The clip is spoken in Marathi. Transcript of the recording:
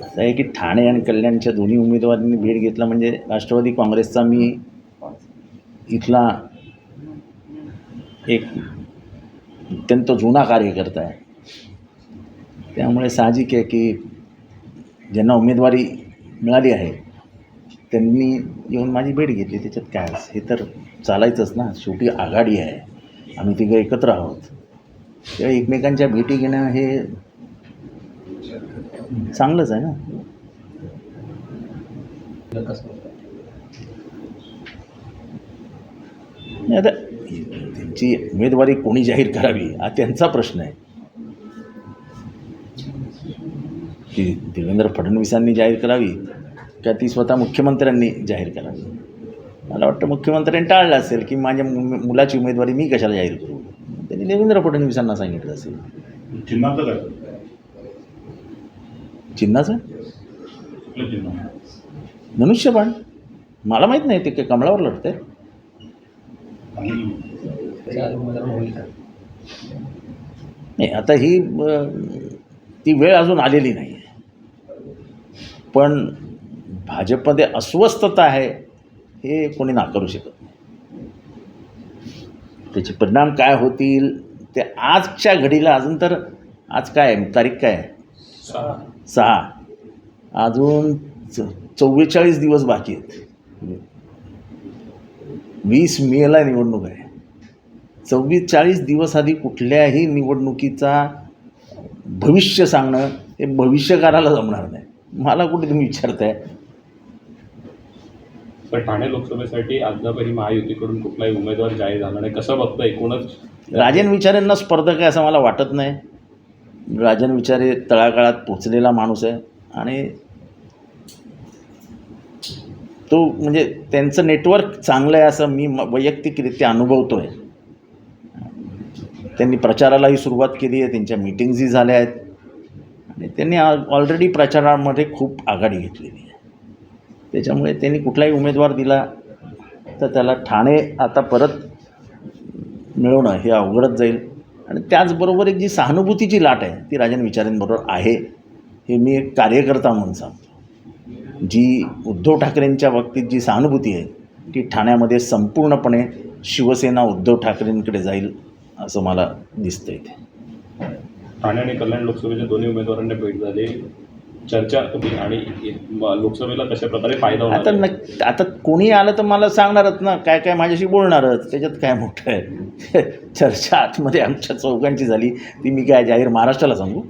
असं आहे की ठाणे आणि कल्याणच्या दोन्ही उमेदवारांनी भेट घेतला म्हणजे राष्ट्रवादी काँग्रेसचा मी इथला एक अत्यंत जुना कार्यकर्ता आहे. त्यामुळे साहजिक आहे की ज्यांना उमेदवारी मिळाली आहे त्यांनी येऊन माझी भेट घेतली. त्याच्यात काय हे तर चालायचंच ना. शेवटी आघाडी आहे. आम्ही तिघं एकत्र आहोत. तेव्हा एकमेकांच्या भेटी घेणं हे चांगलंच आहे ना? आता त्यांची उमेदवारी कोणी जाहीर करावी हा त्यांचा प्रश्न आहे. ती देवेंद्र फडणवीसांनी जाहीर करावी का ती स्वतः मुख्यमंत्र्यांनी जाहीर करावी? मला वाटतं मुख्यमंत्र्यांनी टाळलं असेल की माझ्या मुलाची उमेदवारी मी कशाला जाहीर करू? त्यांनी देवेंद्र फडणवीसांना सांगितलं असेल. चिन्हाचं? धनुष्यबाण मला माहीत नाही ते काय कमळावर लढतंय. नाही आता ही ती वेळ अजून आलेली नाही आहे पण भाजपमध्ये अस्वस्थता आहे हे कोणी नाकारू शकत नाही. त्याचे परिणाम काय होतील ते आजच्या घडीला अजून तर आज काय तारीख काय आहे? सहा. अजून च चव्वेचाळीस दिवस बाकी आहेत. वीस मेला निवडणूक आहे. चव्वीस चाळीस दिवस आधी कुठल्याही निवडणुकीचा भविष्य सांगणं हे भविष्यकाराला जमणार नाही. मला कुठे तुम्ही विचारताय? पण ठाणे लोकसभेसाठी अद्यापही महायुतीकडून कुठलाही उमेदवार जाहीर झाला नाही. कसं बघतं एकूणच? राजन विचारेंना स्पर्धक आहे असं मला वाटत नाही. राजन विचारे तळागाळात पोचलेला माणूस आहे. आणि तो म्हणजे त्यांचं नेटवर्क चांगलं आहे असं मी म- वैयक्तिकरित्या अनुभवतो आहे त्यांनी प्रचारालाही सुरुवात केली आहे. त्यांच्या मिटिंग्जही झाल्या आहेत. आणि त्यांनी ऑलरेडी प्रचारामध्ये खूप आघाडी घेतलेली आहे. त्याच्यामुळे त्यांनी कुठलाही उमेदवार दिला तर त्याला ठाणे आता परत मिळवणं हे अवघडच जाईल. आणि त्याचबरोबर एक जी सहानुभूतीची लाट आहे ती राजन विचारेंबरोबर आहे हे मी एक कार्यकर्ता म्हणून सांगतो. जी उद्धव ठाकरेंच्या बाबतीत जी सहानुभूती आहे ती ठाण्यामध्ये संपूर्णपणे शिवसेना उद्धव ठाकरेंकडे जाईल असं मला दिसतं इथे. ठाणे आणि कल्याण लोकसभेच्या दोन्ही उमेदवारांना भेट झाली. चर्चा होती आणि लोकसभेला कशा प्रकारे फायदा होणार आता? नक् आता कोणी आलं तर मला सांगणारच ना काय काय माझ्याशी बोलणारच. त्याच्यात काय मोठं आहे? चर्चा आतमध्ये आमच्या चौघांची झाली ती मी काय जाहीर महाराष्ट्राला सांगू?